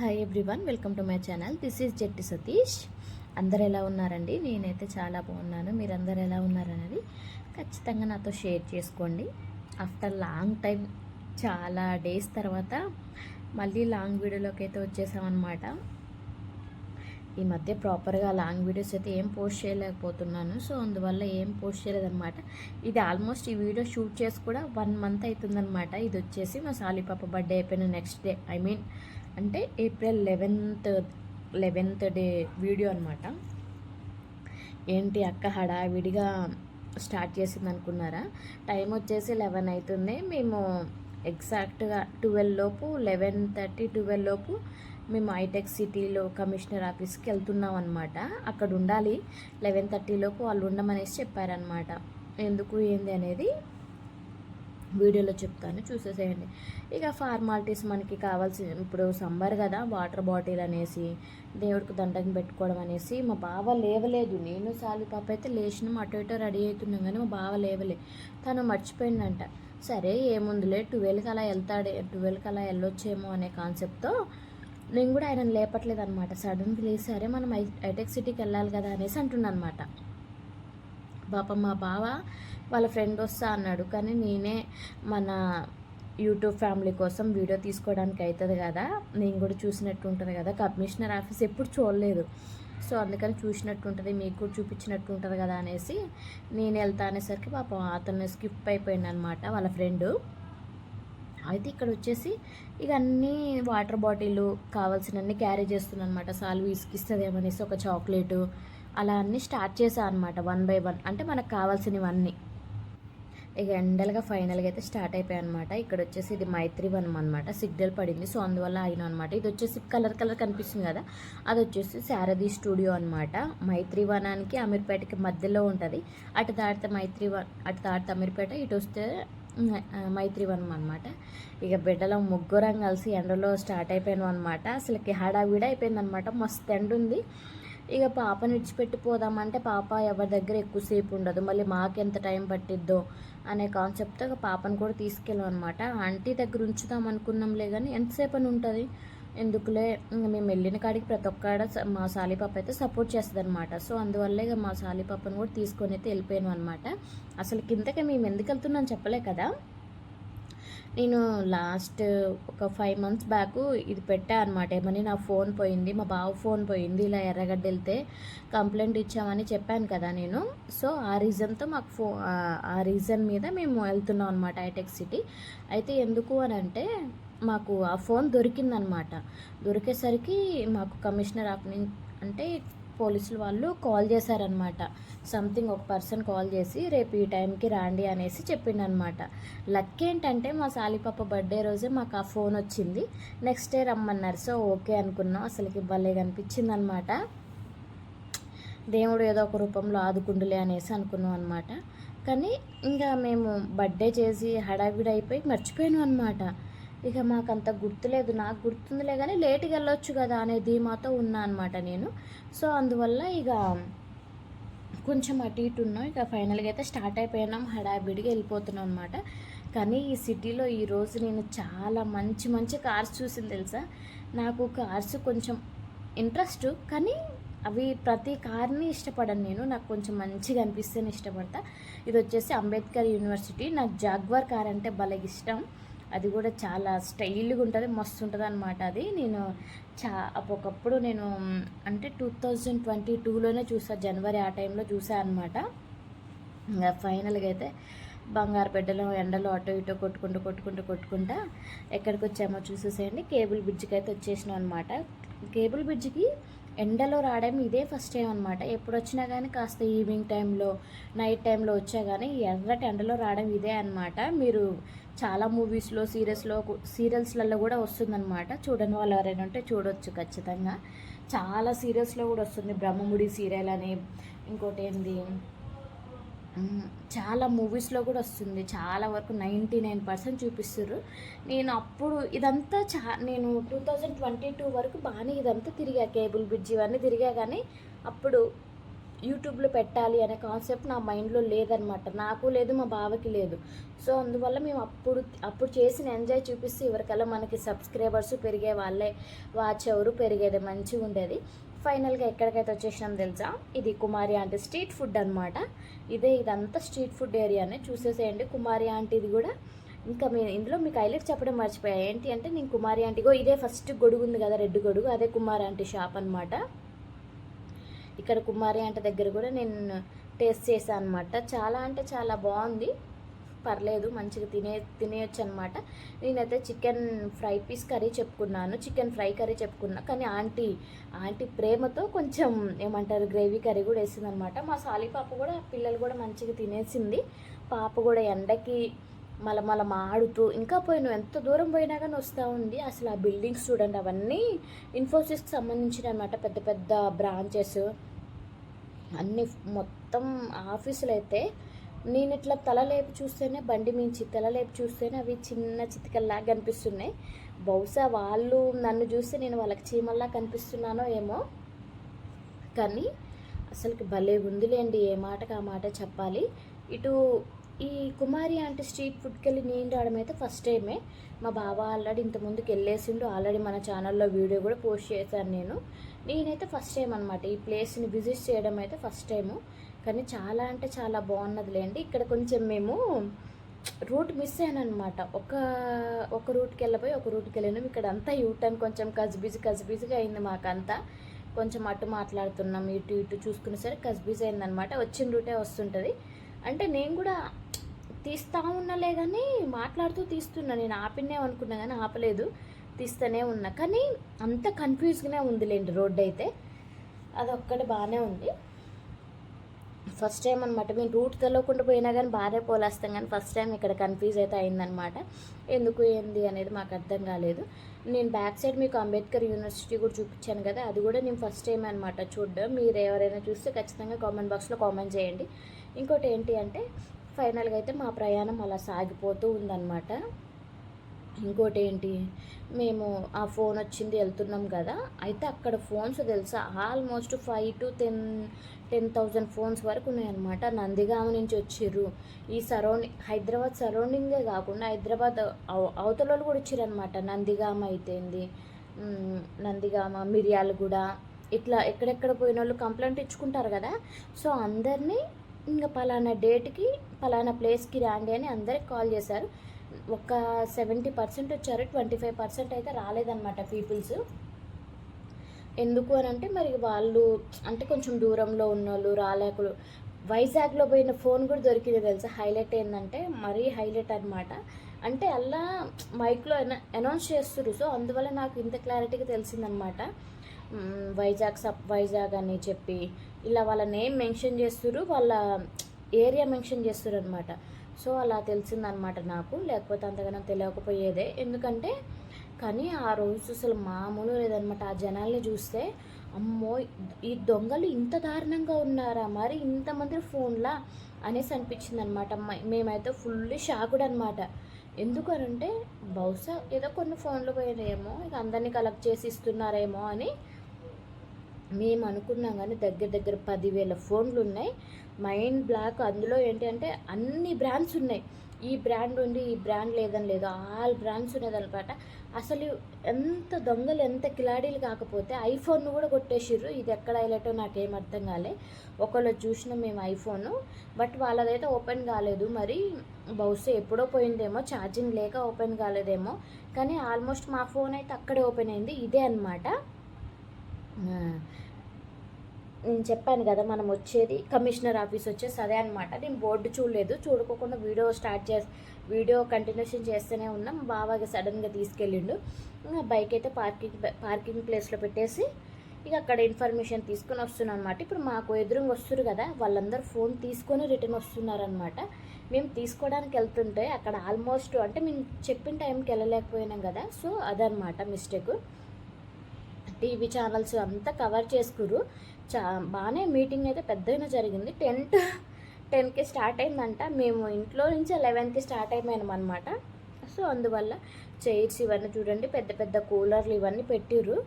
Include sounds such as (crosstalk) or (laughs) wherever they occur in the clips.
Hi everyone welcome to my channel this is Jetti Satish అందరు ఎలా ఉన్నారండి? నేనైతే చాలా బాగున్నాను. మీరందరూ ఎలా ఉన్నారనేది ఖచ్చితంగా నాతో షేర్ చేసుకోండి. ఆఫ్టర్ లాంగ్ టైం చాలా డేస్ తర్వాత మళ్ళీ లాంగ్ వీడియోలోకి అయితే వచ్చేసామన్నమాట. ఈ మధ్య ప్రాపర్గా లాంగ్ వీడియోస్ అయితే ఏం పోస్ట్ చేయలేకపోతున్నాను. సో అందువల్ల ఏం పోస్ట్ చేయలేదన్నమాట. ఇది ఆల్మోస్ట్ ఈ వీడియో షూట్ చేసి కూడా వన్ మంత్ అవుతుందన్నమాట. ఇది వచ్చేసి మా సాలిపాప బర్త్డే అయిపోయిన నెక్స్ట్ డే ఐ మీన్ అంటే April eleventh eleventh day video అనమాట ఏంటి అక్క హడావిడిగా స్టార్ట్ చేసింది అనుకున్నారా టైం వచ్చేసి లెవెన్ అవుతుంది మేము ఎగ్జాక్ట్గా ట్వెల్వ్ లోపు లెవెన్ థర్టీ ట్వెల్వ్ లోపు మేము ఐటెక్ సిటీలో కమిషనర్ ఆఫీస్కి వెళ్తున్నాం అనమాట అక్కడ ఉండాలి లెవెన్ థర్టీ లోపు వాళ్ళు ఉండమనేసి చెప్పారనమాట ఎందుకు ఏంది అనేది వీడియోలో చెప్తాను చూసేసేయండి ఇక ఫార్మాలిటీస్ మనకి కావాల్సి ఇప్పుడు సమ్మర్ కదా వాటర్ బాటిల్ అనేసి దేవుడికి దండకం పెట్టుకోవడం అనేసి మా బావ లేవలేదు నేను సాలి పాప అయితే లేచినాం అటు ఇటు రెడీ అవుతున్నాం కానీ మా బావ లేవలే తను మర్చిపోయిందంట సరే ఏముందిలే ట్వెల్వ్కి అలా వెళ్తాడే ట్వెల్వ్కి అలా వెళ్ళొచ్చేమో అనే కాన్సెప్ట్తో నేను కూడా ఆయన లేపట్లేదు అనమాట సడన్గా లేచి సరే మనం ఐ హైటెక్ సిటీకి వెళ్ళాలి కదా అనేసి అంటున్నాను అనమాట పాపం మా బావ వాళ్ళ ఫ్రెండ్ వస్తా అన్నాడు. కానీ నేనే మన యూట్యూబ్ ఫ్యామిలీ కోసం వీడియో తీసుకోవడానికి అవుతుంది కదా నేను కూడా చూసినట్టు ఉంటుంది కదా కమిషనర్ ఆఫీస్ ఎప్పుడు చూడలేదు. సో అందుకని చూసినట్టు ఉంటుంది మీకు కూడా చూపించినట్టు ఉంటుంది కదా అనేసి నేను వెళ్తా అనేసరికి పాపం అతను స్కిప్ అయిపోయింది అనమాట వాళ్ళ ఫ్రెండ్. అయితే ఇక్కడ వచ్చేసి ఇక అన్నీ వాటర్ బాటిల్ కావాల్సినన్ని క్యారీ చేస్తున్నాను అనమాట సాల్వ్ ఇసుకిస్తుందేమనేసి ఒక చాక్లెటు అలా అన్నీ స్టార్ట్ చేశాను అనమాట వన్ బై వన్. అంటే మనకు కావాల్సినవన్నీ. ఇక ఎండలుగా ఫైనల్గా అయితే స్టార్ట్ అయిపోయాయి అనమాట ఇక్కడ వచ్చేసి ఇది మైత్రి వనం అనమాట సిగ్నల్ పడింది. సో అందువల్ల అయిన అనమాట ఇది వచ్చేసి కలర్ కలర్ కనిపిస్తుంది కదా. అది వచ్చేసి శారది స్టూడియో అనమాట మైత్రి వనానికి అమీర్పేటకి మధ్యలో ఉంటుంది. అటు దాటితే మైత్రి వన్ అటు దాటితే అమీర్పేట ఇటు వస్తే మైత్రివనం అనమాట ఇక బిడ్డలో ముగ్గురం కలిసి ఎండలో స్టార్ట్ అయిపోయాను అనమాట అసలుకి హడావిడ అయిపోయింది అనమాట మస్తు ఎండ ఉంది ఇక పాపని విడిచిపెట్టిపోదామంటే పాప ఎవరి దగ్గర ఎక్కువసేపు ఉండదు. మళ్ళీ మాకెంత టైం పట్టిద్దో అనే కాన్సెప్ట్తో ఇక పాపను కూడా తీసుకెళ్ళాం అనమాట ఆంటీ దగ్గర ఉంచుదాం అనుకున్నాంలే కానీ ఎంతసేపు అని ఉంటుంది? ఎందుకులే? మేము వెళ్ళిన కాడికి ప్రతి ఒక్కడ మా సాలిపాప అయితే సపోర్ట్ చేస్తుంది అనమాట సో అందువల్ల ఇక మా సాలిపాపను కూడా తీసుకొని అయితే వెళ్ళిపోయాను అనమాట అసలు కిందకి మేము ఎందుకు వెళ్తున్నాం చెప్పలే కదా? నేను లాస్ట్ ఒక ఫైవ్ మంత్స్ బ్యాక్ ఇది పెట్టా అనమాట ఏమని నా ఫోన్ పోయింది మా బావ ఫోన్ పోయింది ఇలా ఎర్రగడ్డ వెళ్తే కంప్లైంట్ ఇచ్చామని చెప్పాను కదా నేను. సో ఆ రీజన్తో మాకు ఫో ఆ రీజన్ మీద మేము వెళ్తున్నాం అనమాట హైటెక్ సిటీ. అయితే ఎందుకు అని అంటే మాకు ఆ ఫోన్ దొరికిందనమాట దొరికేసరికి మాకు కమిషనర్ ఆఫ్ అంటే పోలీసులు వాళ్ళు కాల్ చేశారనమాట సంథింగ్ ఒక పర్సన్ కాల్ చేసి రేపు ఈ టైంకి రాండి అనేసి చెప్పిండనమాట లక్ ఏంటంటే మా సాలిపాప బర్త్డే రోజే మాకు ఆ ఫోన్ వచ్చింది. నెక్స్ట్ డే రమ్మన్నారు. సో ఓకే అనుకున్నాం. అసలుకి భలే కనిపించింది అనమాట దేవుడు ఏదో ఒక రూపంలో ఆదుకుండులే అనేసి అనుకున్నాం అనమాట కానీ ఇంకా మేము బర్త్డే చేసి హడావిడి అయిపోయి మర్చిపోయాను అనమాట ఇక మాకు అంత గుర్తులేదు. నాకు గుర్తుందిలే కానీ లేట్కి వెళ్ళొచ్చు కదా అనే ధీమాతో ఉన్నా అనమాట నేను. సో అందువల్ల ఇక కొంచెం అటు ఇటు ఉన్నాం. ఇక ఫైనల్గా అయితే స్టార్ట్ అయిపోయినాం. హడాబిడిగా వెళ్ళిపోతున్నాం అనమాట కానీ ఈ సిటీలో ఈరోజు నేను చాలా మంచి మంచి కార్స్ చూసింది తెలుసా? నాకు కార్స్ కొంచెం ఇంట్రెస్ట్. కానీ అవి ప్రతి కార్ని ఇష్టపడను నేను. నాకు కొంచెం మంచిగా అనిపిస్తేనే ఇష్టపడతా. ఇది వచ్చేసి అంబేద్కర్ యూనివర్సిటీ. నాకు జాగ్వార్ కార్ అంటే భలే ఇష్టం. అది కూడా చాలా స్టైల్గా ఉంటుంది మస్తు ఉంటుంది అనమాట అది. నేను చా ఒకప్పుడు నేను అంటే టూ థౌజండ్ ట్వంటీ టూలోనే చూసా జనవరి ఆ టైంలో చూసా అనమాట ఇంకా ఫైనల్గా అయితే బంగారు బిడ్డలు ఎండలో అటు ఇటు కొట్టుకుంటూ కొట్టుకుంటూ కొట్టుకుంటా ఎక్కడికి వచ్చామో చూసేసేయండి. కేబుల్ బ్రిడ్జ్కి అయితే వచ్చేసినాం అనమాట కేబుల్ బ్రిడ్జ్కి ఎండలో రావడం ఇదే ఫస్ట్ టైం అనమాట ఎప్పుడు వచ్చినా కానీ కాస్త ఈవినింగ్ టైంలో నైట్ టైంలో వచ్చా కానీ ఎర్రటి ఎండలో రావడం ఇదే అనమాట మీరు చాలా మూవీస్లో సీరియల్స్లో సీరియల్స్లలో కూడా వస్తుందన్నమాట. చూడని వాళ్ళు ఎవరైనా ఉంటే చూడొచ్చు ఖచ్చితంగా. చాలా సీరియల్స్లో కూడా వస్తుంది. బ్రహ్మముడి సీరియల్ అని ఇంకోటి ఏంది? చాలా మూవీస్లో కూడా వస్తుంది. చాలా వరకు నైంటీ నైన్ పర్సెంట్ చూపిస్తారు నేను అప్పుడు ఇదంతా చా నేను టూ థౌజండ్ ట్వంటీ టూ వరకు బాగానే ఇదంతా తిరిగా కేబుల్ బ్రిడ్జ్ ఇవన్నీ తిరిగా కానీ అప్పుడు యూట్యూబ్లో పెట్టాలి అనే కాన్సెప్ట్ నా మైండ్లో లేదనమాట. నాకు లేదు మా బావకి లేదు. సో అందువల్ల మేము అప్పుడు అప్పుడు చేసిన ఎంజాయ్ చూపిస్తే ఎవరికల్లా మనకి సబ్స్క్రైబర్స్ పెరిగే వాళ్ళే వాచ్ ఎవరు పెరిగేది మంచిగా ఉండేది. ఫైనల్గా ఎక్కడికైతే వచ్చేసినాం తెలుసా? ఇది కుమారి ఆంటీ స్ట్రీట్ ఫుడ్ అనమాట ఇదే ఇదంతా స్ట్రీట్ ఫుడ్ ఏరియానే. చూసేసేయండి కుమారి ఆంటీది కూడా. ఇంకా మీ ఇందులో మీకు హైలైట్ చెప్పడం మర్చిపోయా. ఏంటి అంటే నేను కుమారి ఆంటీగో ఇదే ఫస్ట్ గొడుగు ఉంది కదా రెడ్ గొడుగు అదే కుమారి ఆంటీ షాప్ అనమాట ఇక్కడ కుమారి అంట దగ్గర కూడా నేను టేస్ట్ చేశాను అనమాట చాలా అంటే చాలా బాగుంది. పర్లేదు మంచిగా తినే తినేయచ్చు అనమాట నేనైతే చికెన్ ఫ్రై పీస్ కర్రీ చెప్పుకున్నాను. చికెన్ ఫ్రై కర్రీ చెప్పుకున్నా. కానీ ఆంటీ ఆంటీ ప్రేమతో కొంచెం ఏమంటారు గ్రేవీ కర్రీ కూడా వేసింది అనమాట మా సాలి పాప కూడా పిల్లలు కూడా మంచిగా తినేసింది. పాప కూడా ఎండకి మళ్ళీ మాడుతూ ఆడుతూ ఇంకా పోయిన ఎంత దూరం పోయినా కానీ వస్తూ ఉంది. అసలు ఆ బిల్డింగ్స్ చూడండి అవన్నీ ఇన్ఫోసిస్కి సంబంధించిన అనమాట పెద్ద పెద్ద బ్రాంచెస్. అన్ని మొత్తం ఆఫీసులు అయితే నేను ఇట్లా తల లేపి చూస్తేనే బండి మించి తల లేపి చూస్తేనే అవి చిన్న చితికల్లాగా కనిపిస్తున్నాయి. బహుశా వాళ్ళు నన్ను చూస్తే నేను వాళ్ళకి చీమల్లా కనిపిస్తున్నానో ఏమో. కానీ అసలుకి భలే ఉందిలేండి ఏ మాటకు ఆ మాట చెప్పాలి. ఇటు ఈ కుమారి అంటే స్ట్రీట్ ఫుడ్కి వెళ్ళి నేను రావడం అయితే ఫస్ట్ టైమే. మా బావ ఆల్రెడీ ఇంత ముందుకు వెళ్ళేసిండు. ఆల్రెడీ మన ఛానల్లో వీడియో కూడా పోస్ట్ చేశాను నేను. నేనైతే ఫస్ట్ టైం అనమాట ఈ ప్లేస్ని విజిట్ చేయడం అయితే ఫస్ట్ టైము. కానీ చాలా అంటే చాలా బాగున్నదిలేండి. ఇక్కడ కొంచెం మేము రూట్ మిస్ అయ్యాను అనమాట ఒక ఒక రూట్కి వెళ్ళిపోయి ఒక రూట్కి వెళ్ళినాం. ఇక్కడ అంతా యూటర్న్ కొంచెం కజ్బిజి కజ్బిజిగా అయింది మాకంతా. కొంచెం అటు మాట్లాడుతున్నాం ఇటు ఇటు చూసుకునే సరే కజ్బిజి అయిందనమాట వచ్చిన రూటే వస్తుంటుంది. అంటే నేను కూడా తీస్తా ఉన్నలే కానీ మాట్లాడుతూ తీస్తున్నా. నేను ఆపినే అనుకున్నా కానీ ఆపలేదు. తీస్తూనే ఉన్నా. కానీ అంత కన్ఫ్యూజ్గానే ఉందిలేండి రోడ్డు అయితే. అదొక్కటి బాగానే ఉంది. ఫస్ట్ టైం అనమాట మేము రూట్ తెలియకుండా పోయినా కానీ బాగానే పోలేస్తాం కానీ ఫస్ట్ టైం ఇక్కడ కన్ఫ్యూజ్ అయితే అయిందనమాట ఎందుకు ఏంది అనేది మాకు అర్థం కాలేదు. నేను బ్యాక్ సైడ్ మీకు అంబేద్కర్ యూనివర్సిటీ కూడా చూపించాను కదా అది కూడా నేను ఫస్ట్ టైం అనమాట చూడడం. మీరు ఎవరైనా చూస్తే ఖచ్చితంగా కామెంట్ బాక్స్లో కామెంట్ చేయండి. ఇంకోటి ఏంటి అంటే ఫైనల్గా అయితే మా ప్రయాణం అలా సాగిపోతూ ఉందన్నమాట. ఇంకోటి ఏంటి మేము ఆ ఫోన్ వచ్చింది వెళ్తున్నాం కదా అయితే అక్కడ ఫోన్స్ తెలుసా? Almost five to ten ten thousand phones వరకు ఉన్నాయన్నమాట. నందిగామ నుంచి వచ్చిర్రు. ఈ సరౌండింగ్ హైదరాబాద్ సరౌండింగే కాకుండా హైదరాబాద్ అవతల వాళ్ళు కూడా వచ్చారనమాట నందిగామ అయితేంది నందిగామ మిర్యాలగూడ ఇట్లా ఎక్కడెక్కడ పోయిన వాళ్ళు కంప్లైంట్ ఇచ్చుకుంటారు కదా. సో అందరినీ ఇంకా పలానా డేట్కి పలానా ప్లేస్కి రాండి అని అందరికి కాల్ చేశారు. ఒక సెవెంటీ పర్సెంట్ వచ్చారు ట్వంటీ ఫైవ్ పర్సెంట్ అయితే రాలేదన్నమాట పీపుల్స్. ఎందుకు అని అంటే మరి వాళ్ళు అంటే కొంచెం దూరంలో ఉన్నోళ్ళు రాలేకులు. వైజాగ్లో పోయిన ఫోన్ కూడా దొరికింది తెలుసా? హైలైట్ ఏంటంటే మరీ హైలైట్ అనమాట అంటే అలా మైక్లో అనౌన్స్ చేస్తున్నారు సో అందువల్ల నాకు ఇంత క్లారిటీగా తెలిసిందనమాట వైజాగ్ సబ్ వైజాగ్ అని చెప్పి. ఇలా వాళ్ళ నేమ్ మెన్షన్ చేస్తున్నారు వాళ్ళ ఏరియా మెన్షన్ చేస్తున్నారు అనమాట సో అలా తెలిసిందనమాట నాకు. లేకపోతే అంతగానో తెలియకపోయేదే. ఎందుకంటే కానీ ఆ రోజు అసలు మామూలు లేదనమాట. ఆ జనాల్ని చూస్తే అమ్మో ఈ దొంగలు ఇంత దారుణంగా ఉన్నారా మరి? ఇంతమంది ఫోన్లా అనేసి అనిపించింది అనమాట మేమైతే ఫుల్ షాకుడ్ అనమాట. ఎందుకనంటే బహుశా ఏదో కొన్ని ఫోన్లు పోయినాయేమో ఇక అందరినీ కలెక్ట్ చేసి ఇస్తున్నారేమో అని మేము అనుకున్నాం కానీ దగ్గర దగ్గర పదివేల ఫోన్లు ఉన్నాయి మైండ్ బ్లాక్ అందులో ఏంటి అంటే అన్ని బ్రాండ్స్ ఉన్నాయి. ఈ బ్రాండ్ ఉంది ఈ బ్రాండ్ లేదని లేదు. ఆల్ బ్రాండ్స్ ఉన్నదనమాట అసలు ఎంత దొంగలు ఎంత కిలాడీలు కాకపోతే ఐఫోన్ కూడా కొట్టేసిర్రు. ఇది ఎక్కడ అయ్యేటో నాకేం అర్థం కాలే. ఒకళ్ళు చూసినాం మేము ఐఫోన్ బట్ వాళ్ళదైతే ఓపెన్ కాలేదు. మరి బహుశా ఎప్పుడో పోయిందేమో ఛార్జింగ్ లేక ఓపెన్ కాలేదేమో. కానీ ఆల్మోస్ట్ మా ఫోన్ అయితే అక్కడే ఓపెన్ అయింది. ఇదే అనమాట నేను చెప్పాను కదా మనం వచ్చేది కమిషనర్ ఆఫీస్ వచ్చేసి అదే అనమాట నేను బోర్డు చూడలేదు చూడకోకుండా వీడియో స్టార్ట్ చేసి వీడియో కంటిన్యూషన్ చేస్తూనే ఉన్నాం. బాబాగా సడన్గా తీసుకెళ్ళిండు. ఇంకా బైక్ అయితే పార్కింగ్ పార్కింగ్ ప్లేస్లో పెట్టేసి ఇక అక్కడ ఇన్ఫర్మేషన్ తీసుకొని వస్తున్నాను అనమాట ఇప్పుడు మాకు ఎదురుగా వస్తారు కదా వాళ్ళందరూ ఫోన్ తీసుకొని రిటర్న్ వస్తున్నారనమాట మేము తీసుకోవడానికి వెళ్తుంటే అక్కడ ఆల్మోస్ట్ అంటే మేము చెప్పిన టైంకి వెళ్ళలేకపోయినాం కదా సో అదనమాట మిస్టేక్. టీవీ ఛానల్స్ అంతా కవర్ చేసుకురు. చా బాగానే మీటింగ్ అయితే పెద్దగా జరిగింది. టెన్ టెన్కి స్టార్ట్ అయిందంట. మేము ఇంట్లో నుంచి లెవెన్కి స్టార్ట్ అయిపోయినాం అనమాట సో అందువల్ల చైర్స్ ఇవన్నీ చూడండి పెద్ద పెద్ద కూలర్లు ఇవన్నీ పెట్టిర్రు.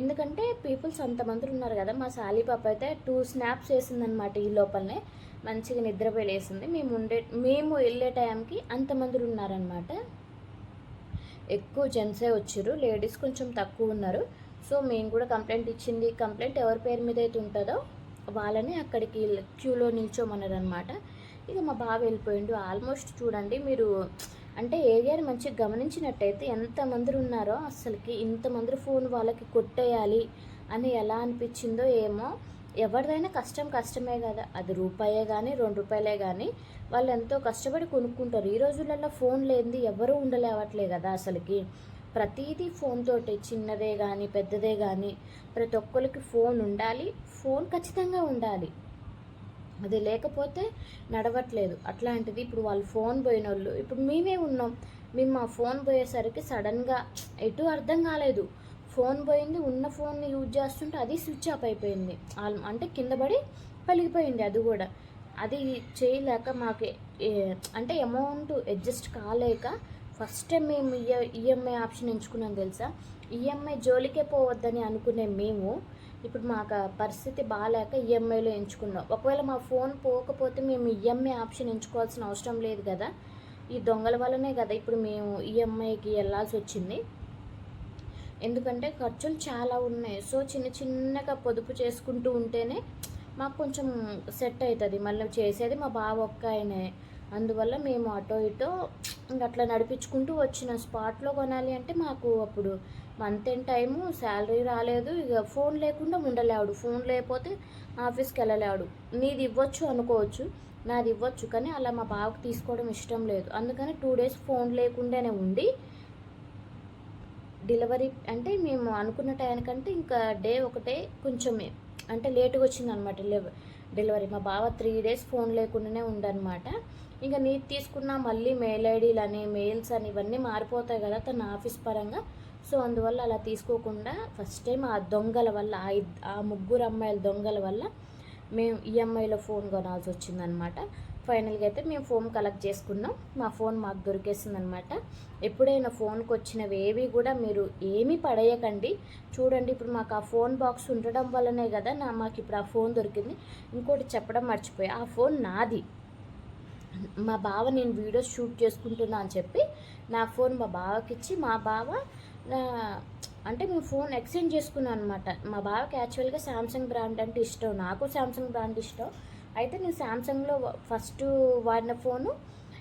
ఎందుకంటే పీపుల్స్ అంతమంది ఉన్నారు కదా మా సాలీ పాప అయితే టూ స్నాప్స్ వేసిందనమాట ఈ లోపలనే. మంచిగా నిద్రపోయేసింది మేము ఉండే మేము వెళ్ళే టైంకి అంతమంది ఉన్నారనమాట ఎక్కువ జెంట్సే వచ్చారు లేడీస్ కొంచెం తక్కువ ఉన్నారు. సో మేము కూడా కంప్లైంట్ ఇచ్చింది. కంప్లైంట్ ఎవరి పేరు మీద అయితే ఉంటుందో వాళ్ళని అక్కడికి క్యూలో నిల్చోమన్నారు అనమాట ఇక మా బావ వెళ్ళిపోయిండు. ఆల్మోస్ట్ చూడండి మీరు అంటే ఏరియాని మంచిగా గమనించినట్టయితే ఎంతమంది ఉన్నారో అసలుకి ఇంతమంది ఫోన్ వాళ్ళకి కొట్టేయాలి అని ఎలా అనిపించిందో ఏమో ఎవరిదైనా కష్టం కష్టమే కదా. అది రూపాయే కానీ రెండు రూపాయలే కానీ వాళ్ళు ఎంతో కష్టపడి కొనుక్కుంటారు. ఈ రోజులలో ఫోన్ లేనిది ఎవరూ ఉండలేవట్లే కదా అసలుకి ప్రతిదీ ఫోన్తోటి చిన్నదే కానీ పెద్దదే కానీ ప్రతి ఒక్కరికి ఫోన్ ఉండాలి ఫోన్ ఖచ్చితంగా ఉండాలి. అది లేకపోతే నడవట్లేదు. అట్లాంటిది ఇప్పుడు వాళ్ళు ఫోన్ పోయిన వాళ్ళు ఇప్పుడు మేమే ఉన్నాం. మేము మా ఫోన్ పోయేసరికి సడన్గా ఎటు అర్థం కాలేదు. ఫోన్ పోయింది ఉన్న ఫోన్ని యూజ్ చేస్తుంటే అది స్విచ్ ఆఫ్ అయిపోయింది. అంటే కింద పడి పలిగిపోయింది అది కూడా. అది చేయలేక మాకు ఏ- అంటే అమౌంట్ అడ్జస్ట్ కాలేక ఫస్ట్ మేము ఈఎంఐ ఆప్షన్ ఎంచుకున్నాం తెలుసా? ఈఎంఐ జోలికే పోవద్దని అనుకునే మేము ఇప్పుడు మాకు పరిస్థితి బాగాలేక ఈఎంఐలో ఎంచుకున్నాం. ఒకవేళ మా ఫోన్ పోకపోతే మేము ఈఎంఐ ఆప్షన్ ఎంచుకోవాల్సిన అవసరం లేదు కదా? ఈ దొంగల వల్లనే కదా ఇప్పుడు మేము ఈఎంఐకి వెళ్ళాల్సి వచ్చింది. ఎందుకంటే ఖర్చులు చాలా ఉన్నాయి. సో చిన్న చిన్నగా పొదుపు చేసుకుంటూ ఉంటేనే మాకు కొంచెం సెట్ అవుతుంది. మళ్ళీ చేసేది మా బావ ఒక్క ఆయనే అందువల్ల మేము అటో ఇటో ఇంక అట్లా నడిపించుకుంటూ వచ్చిన స్పాట్లో కొనాలి అంటే మాకు అప్పుడు మంత్ ఎండ్ టైము శాలరీ రాలేదు. ఇక ఫోన్ లేకుండా ఉండలేవాడు. ఫోన్ లేకపోతే ఆఫీస్కి వెళ్ళలేడు నీది ఇవ్వచ్చు అనుకోవచ్చు. నాది ఇవ్వచ్చు కానీ అలా మా బావకు తీసుకోవడం ఇష్టం లేదు. అందుకని టూ డేస్ ఫోన్ లేకుండానే ఉండి డెలివరీ అంటే మేము అనుకున్న టైంకంటే ఇంకా డే ఒకటే కొంచెం అంటే లేటుగా వచ్చింది అనమాట డెలివరీ. మా బావ త్రీ డేస్ ఫోన్ లేకుండానే ఉండనమాట. ఇంకా నీది తీసుకున్న మళ్ళీ మెయిల్ ఐడీలు అని మెయిల్స్ అని ఇవన్నీ మారిపోతాయి కదా తన ఆఫీస్ పరంగా. సో అందువల్ల అలా తీసుకోకుండా ఫస్ట్ టైం ఆ దొంగల వల్ల ఆ ఇద్- ఆ ముగ్గురు అమ్మాయిల దొంగల వల్ల మేము ఈఎంఐలో ఫోన్ కొనాల్సి వచ్చిందనమాట. ఫైనల్గా అయితే మేము ఫోన్ కలెక్ట్ చేసుకున్నాం. మా ఫోన్ మాకు దొరికేసింది అనమాట ఎప్పుడైనా ఫోన్కి వచ్చినవి ఏవి కూడా మీరు ఏమీ పడేయకండి. చూడండి ఇప్పుడు మాకు ఆ ఫోన్ బాక్స్ ఉండడం వల్లనే కదా నా మాకు ఇప్పుడు ఆ ఫోన్ దొరికింది. ఇంకోటి చెప్పడం మర్చిపోయా ఆ ఫోన్ నాది. మా బావ నేను వీడియోస్ షూట్ చేసుకుంటున్నా అని చెప్పి నా ఫోన్ మా బావకి ఇచ్చి మా బావ అంటే మేము ఫోన్ ఎక్స్చేంజ్ చేసుకున్నాను అనమాట. మా బావకి యాక్చువల్గా శాంసంగ్ బ్రాండ్ అంటే ఇష్టం. నాకు శాంసంగ్ బ్రాండ్ ఇష్టం. అయితే నేను శాంసంగ్లో ఫస్ట్ వాడిన ఫోను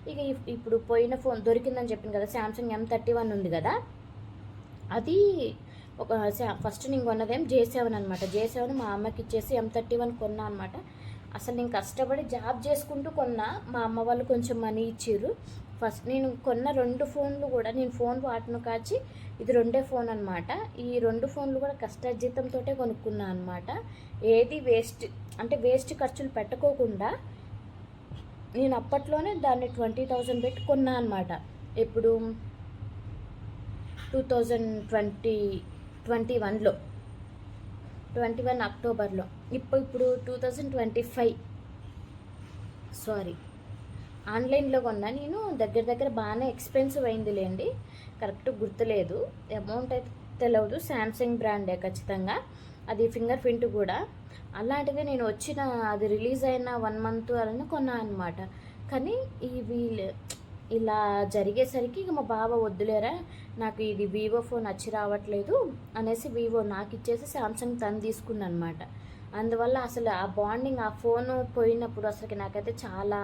ఇక ఇప్పుడు పోయిన ఫోన్ దొరికిందని చెప్పింది కదా శాంసంగ్ ఎం థర్టీ వన్ ఉంది కదా. అది ఒక ఫస్ట్ నేను కొన్నదేం జే సెవెన్ అనమాట జే సెవెన్ మా అమ్మకి ఇచ్చేసి ఎం థర్టీ వన్ కొన్నా అనమాట అసలు నేను కష్టపడి జాబ్ చేసుకుంటూ కొన్నా మా అమ్మ వాళ్ళు కొంచెం మనీ ఇచ్చారు ఫస్ట్ నేను కొన్న రెండు ఫోన్లు కూడా నేను ఫోన్ వాటిని కాచి ఇది రెండే ఫోన్ అనమాట ఈ రెండు ఫోన్లు కూడా కష్టార్జితంతో కొనుక్కున్నా అనమాట ఏది వేస్ట్ అంటే వేస్ట్ ఖర్చులు పెట్టుకోకుండా నేను అప్పట్లోనే దాన్ని ట్వంటీ థౌజండ్ పెట్టి కొన్నా అనమాట ఇప్పుడు టూ థౌజండ్ ట్వంటీ ట్వంటీ వన్లో ట్వంటీ వన్ అక్టోబర్లో ఇప్పుడు ఇప్పుడు two thousand twenty five sorry ఆన్లైన్లో కొన్నా. నేను దగ్గర దగ్గర బాగానే ఎక్స్పెన్సివ్ అయిందిలేండి. కరెక్ట్ గుర్తులేదు. అమౌంట్ అయితే తెలియదు శాంసంగ్ బ్రాండే ఖచ్చితంగా. అది ఫింగర్ ప్రింట్ కూడా. అలాంటిది నేను వచ్చిన అది రిలీజ్ అయిన వన్ మంత్ అలానే కొన్నా అనమాట కానీ ఈ వీళ్ళు ఇలా జరిగేసరికి ఇక మా బావ వద్దులేరా నాకు ఇది వివో ఫోన్ వచ్చి రావట్లేదు అనేసి వివో నాకు ఇచ్చేసి శాంసంగ్ తను తీసుకున్నాను అనమాట అందువల్ల అసలు ఆ బాండింగ్ ఆ ఫోను పోయినప్పుడు అసలుకి నాకైతే చాలా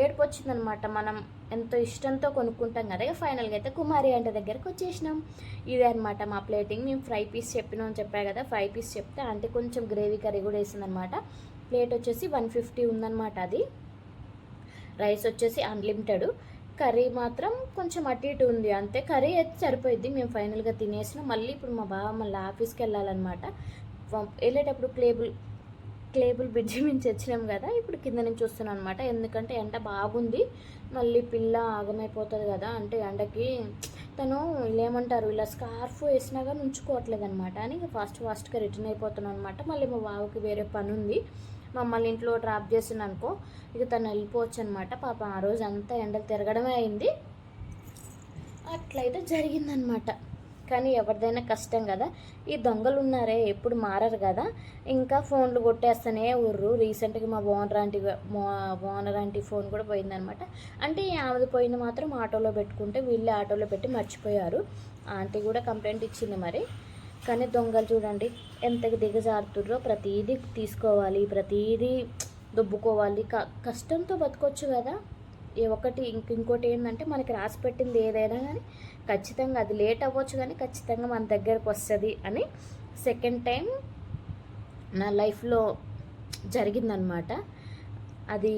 ఏడుపు వచ్చిందనమాట మనం ఎంతో ఇష్టంతో కొనుక్కుంటాం కదా ఫైనల్గా అయితే కుమారి అంటే దగ్గరకు వచ్చేసినాం. ఇదే అనమాట మా ప్లేటింగ్ మేము ఫ్రై పీస్ చెప్పినామని చెప్పా కదా ఫ్రై పీస్ చెప్తే అంటే కొంచెం గ్రేవీ కర్రీ కూడా వేసిందనమాట. ప్లేట్ వచ్చేసి వన్ ఫిఫ్టీ ఉందనమాట అది. రైస్ వచ్చేసి అన్లిమిటెడ్ కర్రీ మాత్రం కొంచెం అటు ఇటు ఉంది. అంతే కర్రీ అయితే సరిపోయింది మేము ఫైనల్గా తినేసినాం. మళ్ళీ ఇప్పుడు మా బావ మళ్ళీ ఆఫీస్కి వెళ్ళాలన్నమాట వెళ్ళేటప్పుడు క్లేబుల్ క్లేబుల్ బ్రిడ్జి (laughs) నుంచి వచ్చినాం కదా ఇప్పుడు కింద నుంచి వస్తున్నాం అనమాట ఎందుకంటే ఎండ బాగుంది మళ్ళీ పిల్ల ఆగమైపోతుంది కదా అంటే ఎండకి తను ఏమంటారు ఇలా స్కార్ఫ్ వేసినా కానీ ఉంచుకోవట్లేదు అనమాట అని ఫాస్ట్ ఫాస్ట్గా రిటర్న్ అయిపోతున్నాను అనమాట మళ్ళీ మా బావకి వేరే పని ఉంది మమ్మల్ని ఇంట్లో డ్రాప్ చేసింది అనుకో ఇక తను వెళ్ళిపోవచ్చు అనమాట పాప ఆ రోజు అంతా ఎండలు తిరగడమే అయింది. అట్లయితే జరిగిందనమాట కానీ ఎవరిదైనా కష్టం కదా. ఈ దొంగలు ఉన్నారే ఎప్పుడు మారరు కదా. ఇంకా ఫోన్లు కొట్టేస్తూనే ఉర్రు. రీసెంట్గా మా ఓనర్ ఆంటీ మా ఓనర్ ఆంటీ ఫోన్ కూడా పోయిందనమాట. అంటే ఆమెది పోయింది మాత్రం ఆటోలో పెట్టుకుంటే వీళ్ళే ఆటోలో పెట్టి మర్చిపోయారు. ఆంటీ కూడా కంప్లైంట్ ఇచ్చింది మరి. కానీ దొంగలు చూడండి ఎంతకి దిగజారుతుర్రో ప్రతిదీ తీసుకోవాలి ప్రతీదీ దుబ్బుకోవాలి. క కష్టంతో బతకొచ్చు కదా. ఒకటి ఇంక ఇంకోటి ఏంటంటే మనకి రాసి పెట్టింది ఏదైనా కానీ ఖచ్చితంగా అది లేట్ అవ్వచ్చు కానీ ఖచ్చితంగా మన దగ్గరకు వస్తుంది అని సెకండ్ టైం నా లైఫ్లో జరిగిందనమాట అది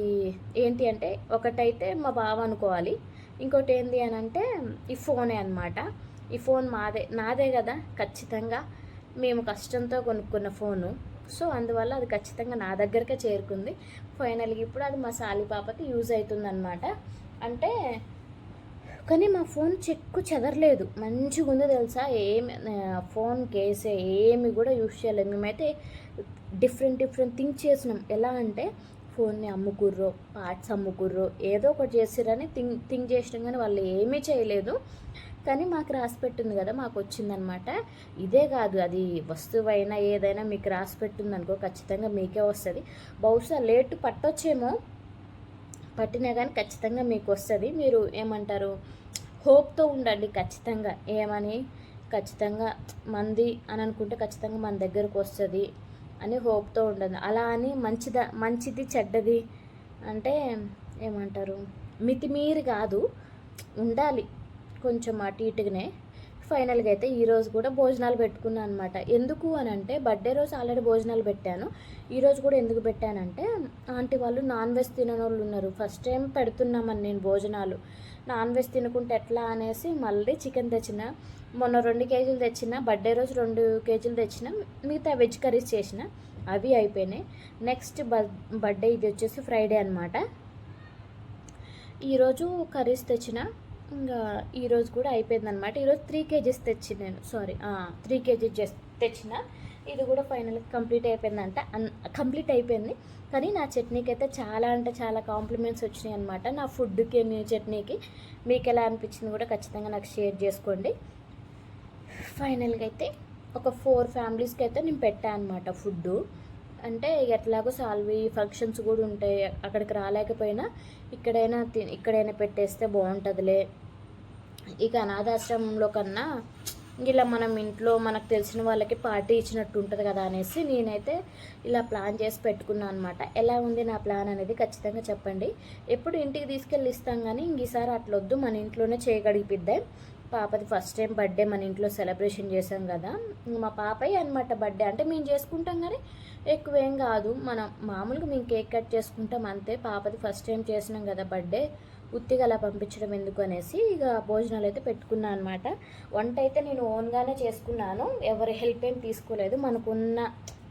ఏంటి అంటే ఒకటైతే మా బావ అనుకోవాలి. ఇంకోటి ఏంటి అని అంటే ఈ ఫోనే అనమాట ఈ ఫోన్ మాదే నాదే కదా ఖచ్చితంగా మేము కష్టంతో కొనుక్కున్న ఫోను సో అందువల్ల అది ఖచ్చితంగా నా దగ్గరకే చేరుకుంది. ఫైనల్గా ఇప్పుడు అది మా సాలి పాపకి యూజ్ అవుతుంది అనమాట అంటే కానీ మా ఫోన్ చెక్కు చెదరలేదు. మంచిగా ఉంది తెలుసా? ఏమి ఫోన్ కేసే ఏమి కూడా యూజ్ చేయలేదు. మేమైతే డిఫరెంట్ డిఫరెంట్ థింక్ చేసినాం. ఎలా అంటే ఫోన్ని అమ్ముకుర్రో పార్ట్స్ అమ్ముకుర్రో ఏదో ఒకటి చేసిరని థింక్ థింక్ చేసినాం. కానీ వాళ్ళు ఏమీ చేయలేదు. కానీ మాకు రాసి పెట్టింది కదా మాకు వచ్చిందనమాట. ఇదే కాదు అది వస్తువైనా ఏదైనా మీకు రాసి పెట్టింది అనుకో ఖచ్చితంగా మీకే వస్తుంది. బహుశా లేటు పట్టొచ్చేమో పట్టినా కానీ ఖచ్చితంగా మీకు వస్తుంది. మీరు ఏమంటారు హోప్తో ఉండండి ఖచ్చితంగా. ఏమని? ఖచ్చితంగా మంది అని అనుకుంటే ఖచ్చితంగా మన దగ్గరకు వస్తుంది అని హోప్తో ఉండదు అలా అని మంచిద మంచిది చెడ్డది అంటే ఏమంటారు మితిమీరి కాదు. ఉండాలి. కొంచెం అటు ఇటుగానే ఫైనల్గా అయితే ఈరోజు కూడా భోజనాలు పెట్టుకున్నాను అనమాట ఎందుకు అని అంటే బర్త్డే రోజు ఆల్రెడీ భోజనాలు పెట్టాను. ఈరోజు కూడా ఎందుకు పెట్టానంటే ఆంటీ వాళ్ళు నాన్ వెజ్ తినని వాళ్ళు ఉన్నారు. ఫస్ట్ టైం పెడుతున్నామని నేను భోజనాలు. నాన్ వెజ్ తినుకుంటే ఎట్లా అనేసి మళ్ళీ చికెన్ తెచ్చిన మొన్న రెండు కేజీలు తెచ్చిన బర్త్డే రోజు రెండు కేజీలు తెచ్చిన మిగతా వెజ్ కర్రీస్ చేసిన అవి అయిపోయినాయి. నెక్స్ట్ బర్త్డే ఇది వచ్చేసి ఫ్రైడే అనమాట ఈరోజు కర్రీస్ తెచ్చిన ఇంకా ఈరోజు కూడా అయిపోయిందనమాట ఈరోజు త్రీ కేజీస్ తెచ్చి నేను. సారీ త్రీ కేజీస్ తెచ్చిన. ఇది కూడా ఫైనల్ కంప్లీట్ అయిపోయిందంట. అన్ కంప్లీట్ అయిపోయింది. కానీ నా చట్నీకి అయితే చాలా అంటే చాలా కాంప్లిమెంట్స్ వచ్చినాయి అనమాట నా ఫుడ్కి చట్నీకి మీకు ఎలా అనిపించింది కూడా ఖచ్చితంగా నాకు షేర్ చేసుకోండి. ఫైనల్గా అయితే ఒక ఫోర్ ఫ్యామిలీస్కి అయితే నేను పెట్టాను అనమాట ఫుడ్డు అంటే ఎట్లాగో సాల్వి ఫంక్షన్స్ కూడా ఉంటాయి అక్కడికి రాలేకపోయినా ఇక్కడైనా ఇక్కడైనా పెట్టేస్తే బాగుంటుందిలే. ఇక అనాథాశ్రమంలో కన్నా ఇలా మనం ఇంట్లో మనకు తెలిసిన వాళ్ళకి పార్టీ ఇచ్చినట్టు ఉంటుంది కదా అనేసి నేనైతే ఇలా ప్లాన్ చేసి పెట్టుకున్నాను అనమాట ఎలా ఉంది నా ప్లాన్ అనేది ఖచ్చితంగా చెప్పండి. ఎప్పుడు ఇంటికి తీసుకెళ్ళి ఇస్తాం కానీ ఇంక ఈసారి అట్లొద్దు మన ఇంట్లోనే చేయగడిగిపిద్దాం పాపది ఫస్ట్ టైం బర్త్డే మన ఇంట్లో సెలబ్రేషన్ చేసాం కదా. మా పాపయ్య అనమాట బర్త్డే అంటే మేము చేసుకుంటాం కానీ ఎక్కువేం కాదు. మనం మామూలుగా మేము కేక్ కట్ చేసుకుంటాం అంతే. పాపది ఫస్ట్ టైం చేసినాం కదా బర్త్డే ఉత్తిగా అలా పంపించడం ఎందుకు అనేసి ఇక భోజనాలు అయితే పెట్టుకున్నాను అనమాట వంట అయితే నేను ఓన్గానే చేసుకున్నాను. ఎవరి హెల్ప్ ఏం తీసుకోలేదు. మనకున్న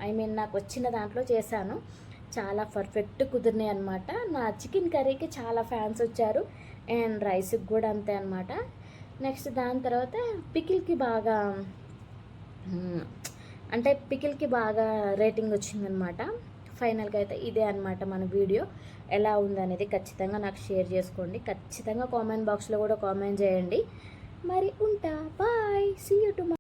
ఐ మీన్ నాకు వచ్చిన దాంట్లో చేశాను. చాలా పర్ఫెక్ట్ కుదిరినాయి అనమాట నా చికెన్ కర్రీకి చాలా ఫ్యాన్స్ వచ్చారు. అండ్ రైస్కి కూడా అంతే అనమాట నెక్స్ట్ దాని తర్వాత పికిల్కి బాగా అంటే పికిల్కి బాగా రేటింగ్ వచ్చిందనమాట ఫైనల్గా అయితే ఇదే అనమాట మన వీడియో. ఎలా ఉందనేది ఖచ్చితంగా నాకు షేర్ చేసుకోండి. ఖచ్చితంగా కామెంట్ బాక్స్లో కూడా కామెంట్ చేయండి. మరి ఉంటా. బాయ్. See you to